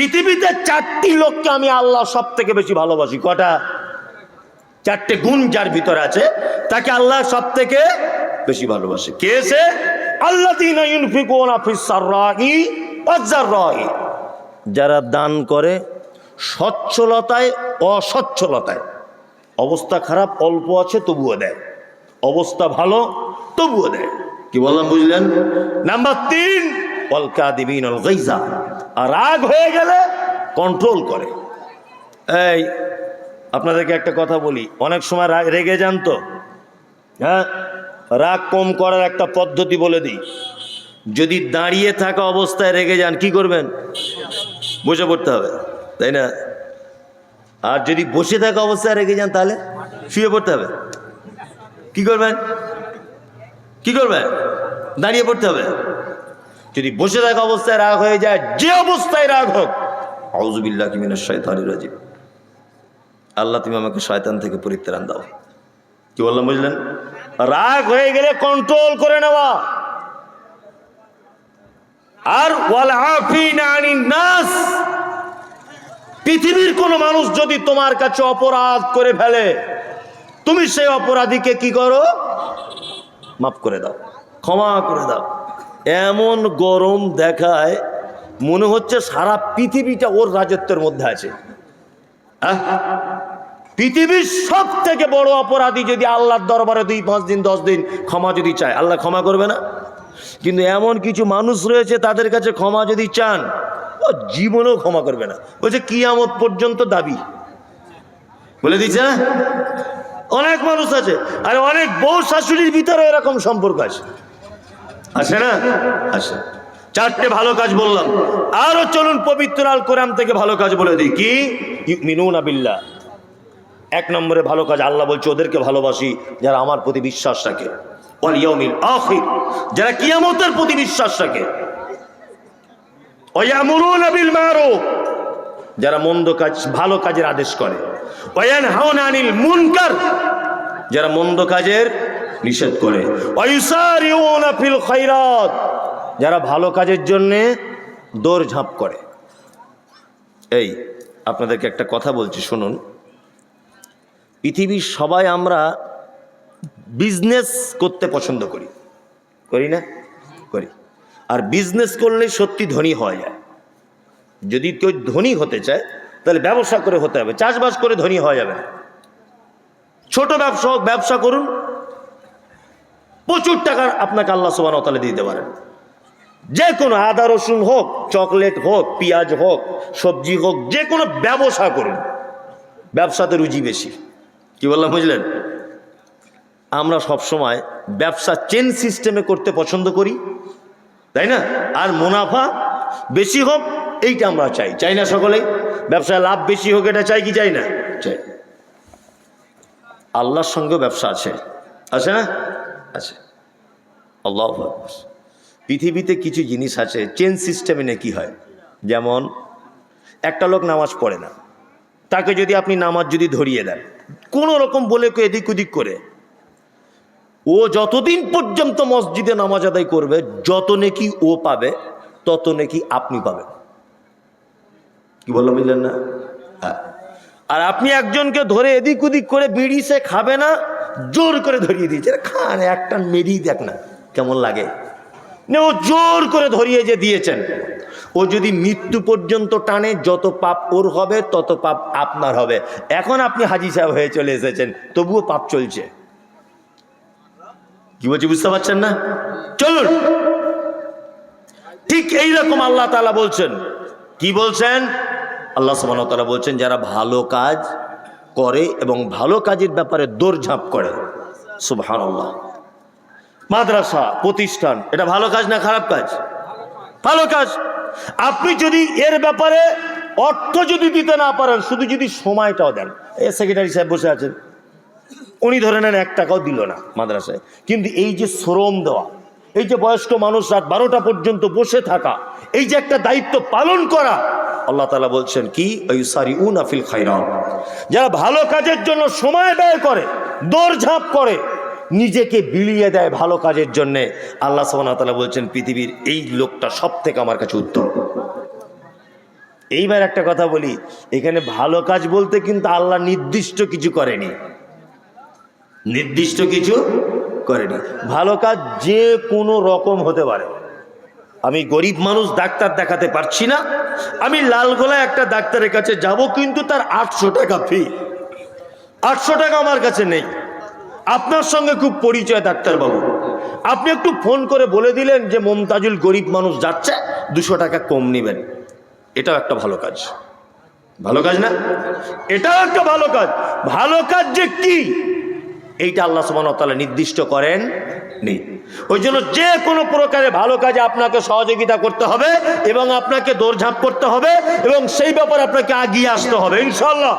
পৃথিবীতে চারটি লোককে আমি আল্লাহ সব থেকে বেশি ভালোবাসি। কটা? চারটে গুণ যার ভিতরে আছে, তাকে আল্লাহ সব থেকে বেশি ভালোবাসে। কে সে? আল্লাহ যারা দান করে সচ্ছলতায়, অসচ্ছলতায়। অবস্থা খারাপ, অল্প আছে, তবুও দেয়। অবস্থা ভালো, তবুও দেয়। কি বললাম, বুঝলেন? নাম্বার তিন অলকা দিবিন আর রাগ হয়ে গেলে কন্ট্রোল করে। এই, আপনাদেরকে একটা কথা বলি, অনেক সময় রাগ রেগে যান তো। হ্যাঁ রাগ কম করার একটা পদ্ধতি বলে দিই। যদি দাঁড়িয়ে থাকা অবস্থায় রেগে যান, কি করবেন? বসে পড়তে হবে, তাই না? আর যদি বসে থাকা অবস্থায় রেগে যান, তাহলে শুয়ে পড়তে হবে। কি করবেন? কি করবেন? দাঁড়িয়ে পড়তে হবে। যদি বসে থাকা অবস্থায় রাগ হয়ে যায়, যে অবস্থায় রাগ হোক আউজুবিল্লাহ কিমিনের শয়তানি রাজিব আল্লাহ, তুমি আমাকে শয়তান থেকে পরিত্রাণ দাও। কি বললাম, বুঝলেন? রাগ হয়ে গেলে কন্ট্রোল করে নেওয়া। আর নাস। পৃথিবীর কোন মানুষ যদি তোমার কাছে অপরাধ করে ফেলে, তুমি সেই অপরাধীকে কি করো? মাফ করে দাও, ক্ষমা করে দাও। এমন গরম দেখায় মনে হচ্ছে সারা পৃথিবীটা ওর রাজত্বের মধ্যে আছে? পৃথিবীর সব থেকে বড় অপরাধী যদি আল্লাহর দরবারে দুই, পাঁচ দিন, দশ দিন ক্ষমা যদি চায়, আল্লাহ ক্ষমা করবে না? কিন্তু এমন কিছু মানুষ রয়েছে তাদের কাছে ক্ষমা যদি চান, ও জীবনেও ক্ষমা করবে না। বলছে, কিয়ামত পর্যন্ত দাবি। বলে দিচ্ছে না? অনেক মানুষ আছে, আর অনেক বউ শাশুড়ির ভিতরে এরকম সম্পর্ক আছে। আছে না? আছে। চারটে ভালো কাজ বললাম। আরও চলুন পবিত্র আল কোরআন থেকে ভালো কাজ বলে দিই। কি? মিনুন আবিল্লা এক নম্বরে ভালো কাজ, আল্লাহ বলছে, ওদেরকে ভালোবাসি যারা আমার প্রতি বিশ্বাস রাখে। যারা কিয়ামতের প্রতি বিশ্বাস রাখে। যারা মন্দ কাজ, ভালো কাজের আদেশ করে। আনিল যারা মন্দ কাজের নিষেধ করে। যারা ভালো কাজের জন্য দৌড়ঝাঁপ করে। এই, আপনাদেরকে একটা কথা বলছি, শুনুন। পৃথিবীর সবাই আমরা বিজনেস করতে পছন্দ করি। করি না? করি। আর বিজনেস করলে সত্যি ধনী হওয়া যায়। যদি কেউ ধনী হতে চায়, তাহলে ব্যবসা করে হতে হবে। চাষবাস করে ধনী হওয়া যাবে না। ছোট ব্যবসা ব্যবসা করুন। প্রচুর টাকা আপনাকে আল্লাহ সোবান তালে দিতে পারেন। যে কোনো আদা, রসুন হোক, চকলেট হোক, পেঁয়াজ হোক, সবজি হোক যে কোনো ব্যবসা করুন। ব্যবসাতে রুজি বেশি। কি বললাম, বুঝলেন? আমরা সব সময় ব্যবসা চেন সিস্টেমে করতে পছন্দ করি, তাই না? আর মুনাফা বেশি হোক, এইটা আমরা চাই। চাই না সকলেই ব্যবসায় লাভ বেশি হোক, এটা চাই কি চাই না? চাই। আল্লাহর সঙ্গে ব্যবসা আছে। আছে না? আছে। আল্লাহ পৃথিবীতে কিছু জিনিস আছে চেন সিস্টেমে নে কি হয়। যেমন, একটা লোক নামাজ পড়ে না। তাকে যদি আপনি নামাজ যদি ধরিয়ে দেন, কোনো রকম বলে এদিক ওদিক করে। ও যতদিন পর্যন্ত মসজিদে নামাজ আদায় করবে, যত নাকি ও পাবে, তত নাকি আপনি পাবেন। কি বললাম বুঝলেন না? হ্যাঁ। আর আপনি একজনকে ধরে এদিক ওদিক করে বিড়ি সে খাবে না জোর করে ধরিয়ে দিয়েছে। খান একটা মেরিয়ে দেখ না কেমন লাগে। ও জোর করে ধরিয়ে যে দিয়েছেন। ও যদি মৃত্যু পর্যন্ত টানে, যত পাপ ওর হবে, তত পাপ আপনার হবে। এখন আপনি হাজি সাহেব হয়ে চলে এসেছেন, তবুও পাপ চলছে। কি বলছি, বুঝতে পারছেন না? চলুন। ঠিক এইরকম আল্লাহ তালা বলছেন। কি বলছেন? আল্লাহ তালা বলছেন, যারা ভালো কাজ করে এবং ভালো কাজের ব্যাপারে দৌড়ঝাঁপ করে। সুবহান আল্লাহ মাদ্রাসা, প্রতিষ্ঠান, এটা ভালো কাজ না খারাপ কাজ? ভালো কাজ। আপনি যদি এর ব্যাপারে অর্থ যদি দিতে না পারেন, শুধু যদি সময়টাও দেন। এ সেক্রেটারি সাহেব বসে আছেন। উনি ধরে নেন এক টাকাও দিল না মাদ্রাসায়। কিন্তু এই যে শ্রম দেওয়া, এই যে বয়স্ক মানুষ রাত বারোটা পর্যন্ত বসে থাকা, এই যে একটা দায়িত্ব পালন করা আল্লাহ তালা বলছেন, কি? সারি উন আফিল খাইরাম যারা ভালো কাজের জন্য সময় ব্যয় করে, দৌড়ঝাঁপ করে, নিজেকে বিলিয়ে দেয় ভালো কাজের জন্যে, আল্লাহ তালা বলছেন, পৃথিবীর এই লোকটা সব থেকে আমার কাছে উত্তম। এইবার একটা কথা বলি, এখানে ভালো কাজ বলতে কিন্তু আল্লাহ নির্দিষ্ট কিছু করেনি। নির্দিষ্ট কিছু করেনি। ভালো কাজ যে কোনো রকম হতে পারে। আমি গরিব মানুষ ডাক্তার দেখাতে পারছি না। আমি লালগোলায় একটা ডাক্তারের কাছে যাব, কিন্তু তার আটশো টাকা ফি। আটশো টাকা আমার কাছে নেই। আপনার সঙ্গে খুব পরিচয়, ডাক্তারবাবু। আপনি একটু ফোন করে বলে দিলেন যে মমতাজুল গরিব মানুষ যাচ্ছে, দুশো টাকা কম নেবেন। এটাও একটা ভালো কাজ। ভালো কাজ না? এটাও একটা ভালো কাজ। ভালো কাজ যে কি? এইটা আল্লাহ সুবাহতালা নির্দিষ্ট করেন নেই। ওই জন্য যে কোনো প্রকারে ভালো কাজে আপনাকে সহযোগিতা করতে হবে এবং আপনাকে দৌড়ঝাঁপ করতে হবে এবং সেই ব্যাপারে আপনাকে আগিয়ে আসতে হবে ইনশাল্লাহ